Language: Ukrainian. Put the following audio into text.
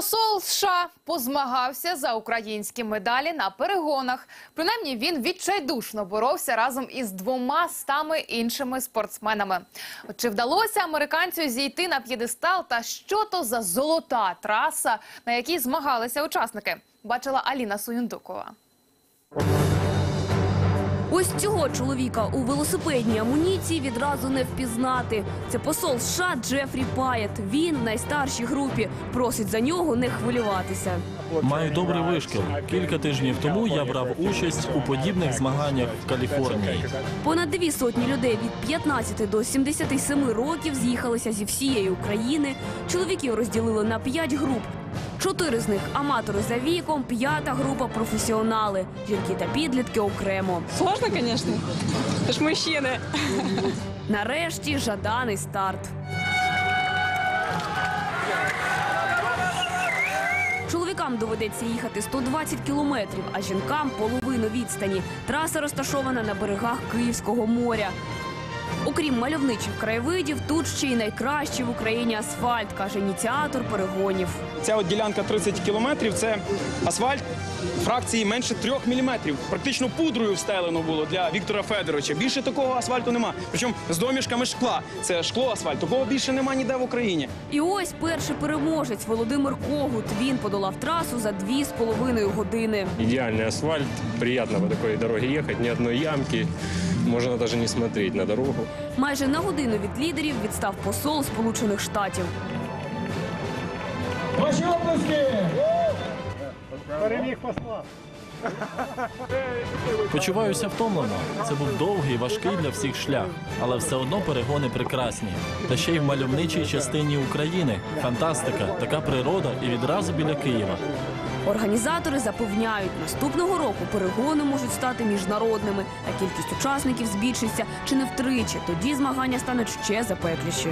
Посол США позмагався за українські медалі на перегонах. Принаймні він відчайдушно боровся разом із двома стами іншими спортсменами. Чи вдалося американцю зійти на п'єдестал та що то за золота траса, на якій змагалися учасники? Бачила Аліна Суюндукова. Ось цього чоловіка у велосипедній амуніції відразу не впізнати. Це посол США Джефрі Паєт. Він найстаршій групі. Просить за нього не хвилюватися. Маю добрий вишкіл. Кілька тижнів тому я брав участь у подібних змаганнях в Каліфорнії. Понад дві сотні людей від 15 до 77 років з'їхалися зі всієї України. Чоловіків розділили на п'ять груп. Чотири з них аматори за віком, п'ята група професіонали. Жінки та підлітки окремо. Сложно, конечно. Это ж мужчины. Нарешті жаданий старт. Чоловікам доведеться їхати 120 кілометрів, а жінкам половину відстані. Траса розташована на берегах Київського моря. Окрім мальовничих краєвидів, тут ще й найкращий в Україні асфальт, каже ініціатор перегонів. Ця от ділянка 30 кілометрів це асфальт фракції менше 3 міліметрів. Практично пудрою встелено було для Віктора Федоровича. Більше такого асфальту нема. Причому з домішками шкла. Це шкло асфальт. Такого більше нема ніде в Україні. І ось перший переможець Володимир Когут. Він подолав трасу за дві з половиною години. Идеальный асфальт, приятно по такой дороге ехать, ни одной ямки, можно даже не смотреть на дорогу. Майже на годину від лідерів відстав посол Сполучених Штатів. Ваші оплески! Почуваюся втомлено. Це був довгий, важкий для всіх шлях, але все одно перегони прекрасні. Та ще й в мальовничій частині України. Фантастика, така природа і відразу біля Києва. Організатори запевняють, наступного року перегони можуть стати міжнародними, а кількість учасників збільшиться чи не втричі. Тоді змагання стануть ще запекліші.